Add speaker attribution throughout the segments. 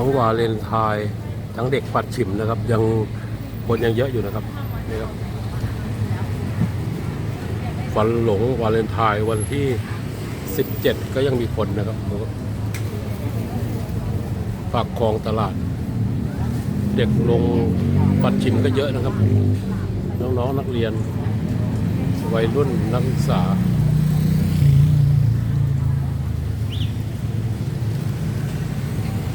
Speaker 1: ทั้งวาเลนไทน์ทั้งเด็กปัดฉิมนะครับ ยังคนยังเยอะอยู่นะครับนี่ครับวันหลงวาเลนไทน์วันที่ 17 ก็ยังมีคนนะครับดูครับปากคลองตลาด เด็กลงปัดฉิมก็เยอะนะครับ น้องๆนักเรียน วัยรุ่นนักศึกษา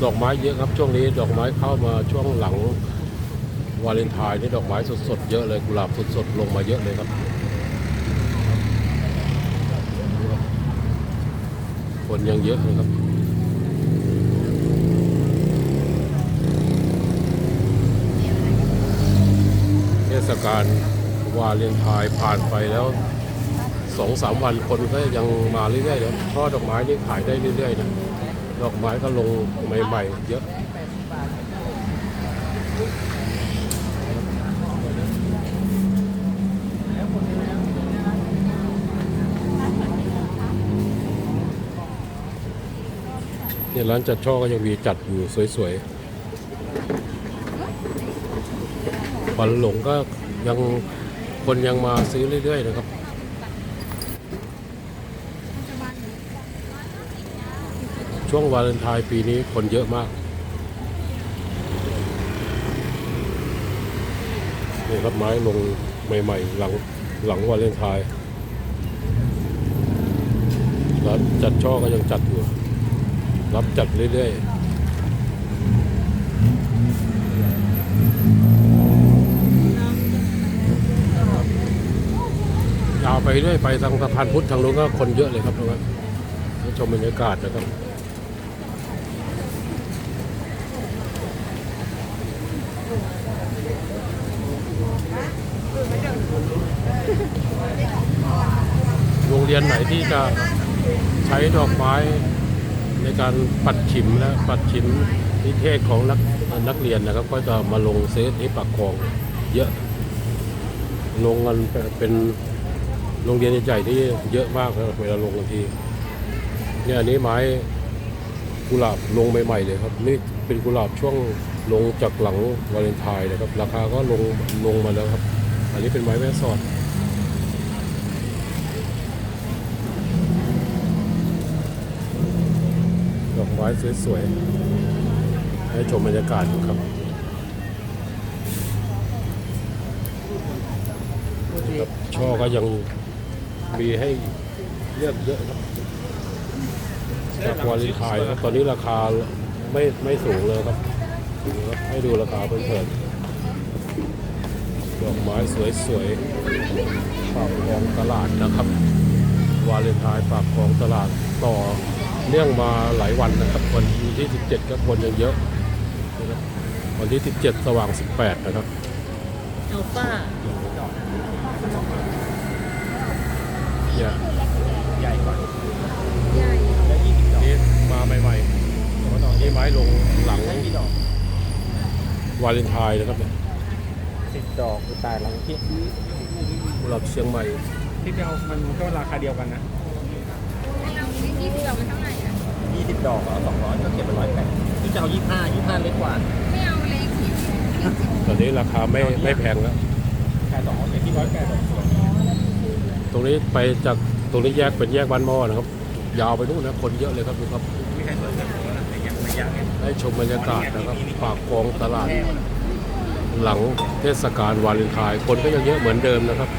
Speaker 1: ดอกไม้เยอะครับช่วงนี้ดอกไม้เข้ามาช่วงหลังวาเลนไทน์นี่ดอกไม้สดๆเยอะเลยกุหลาบสดๆลงมาเยอะเลยครับ คนยังเยอะเลยครับเทศกาลวาเลนไทน์ผ่านไปแล้วสองสามวันคนก็ยังมาเรื่อยๆนะเพราะดอกไม้นี่ขายได้เรื่อยๆนะ ดอกไม้ก็ลงใหม่ๆ เยอะเนี่ยร้านจัดช่อก็ยังมีจัดอยู่สวยๆวันหลงก็ยังคนยังมาซื้อเรื่อยๆนะครับ ช่วงวาเลนไทน์ปีนี้คนเยอะมากนี่ครับไม้ลงใหม่ ๆ หลังหลังวาเลนไทน์ร้านจัดช่อก็ยังจัดอยู่ รับจัดเรื่อยๆยาวไปเรื่อยไปทางสะพานพุทธทางนู้นก็คนเยอะเลยครับตรงนั้นให้ชมบรรยากาศนะครับ โรงเรียนไหนที่จะใช้ดอกไม้ในการปัดฉิมและปัดฉิมนิเทศของนักนักเรียนนะครับ ก็จะมาลงเซตที่ปากคลองเยอะลงกันเป็นโรงเรียนใหญ่ๆที่เยอะมากนะเวลาลงกันทีเนี่ยอันนี้ไม้กุหลาบลงใหม่ๆเลยครับนี่เป็นกุหลาบช่วงลงจากหลังวาเลนไทน์นะครับ ราคาก็ลงลงมาแล้วครับ อันนี้เป็นไม้แม่สอดดอกไม้สวยๆ ให้ชมบรรยากาศครับครับ ช่อก็ยังมีให้เลือกเยอะครับจากวาเลนไทน์ครับ ตอนนี้ราคาไม่ไม่สูงเลยครับ ให้ดูราคาเพิ่มๆ ดอกไม้สวยๆปากคลองตลาดนะครับ วาเลนไทน์ปากคลองตลาดต่อเนื่องมาหลายวันนะครับ วันที่ 17 ก็คนยังเยอะนะครับวันที่ 17 สว่าง 18 นะครับ
Speaker 2: อัลฟา
Speaker 1: เนี่ย
Speaker 3: ใหญ่กว่า
Speaker 2: ใหญ่
Speaker 3: แล้วยี่สิบดอก
Speaker 1: นี่มาใหม่ๆนี่ไม้ลงหลัง
Speaker 3: ได้กี่ดอก
Speaker 1: วาเลนไทน์นะครับเนี่ย
Speaker 3: สิบดอกคือตายหลังที่
Speaker 1: กุหลาบเชียงใหม่
Speaker 3: ที่เดียวมันก็ราคาเดียวกันนะ
Speaker 2: ไม่เอายี่สิบดอกมันเท่าไหร่อะ
Speaker 3: ยี่สิบดอกเอาสองร้อยก็เก็บไปร้อยแปดที่จะเอายี่ห้ายี่ห้าเล็กกว่า
Speaker 2: ไม่เอาเล็กยี่สิบ
Speaker 1: ตอนนี้ราคาไม่ไม่แพงแล้ว
Speaker 3: แค่สองร้อยแต่ที่ร้อยแปดดอกสวย
Speaker 1: ตรงนี้ไปจากตรงนี้แยกเป็นแยกบ้านหม้อนะครับ ยาวไปนู่นนะคนเยอะเลยครับดูครับ
Speaker 3: ไม่ใช่สวยแบบนี้นะแต่ยังไม่ยังไง
Speaker 1: ให้ชมบรรยากาศนะครับปากคลองตลาด หลังเทศกาลวาเลนไทน์คนก็ยังเยอะเหมือนเดิมนะครับ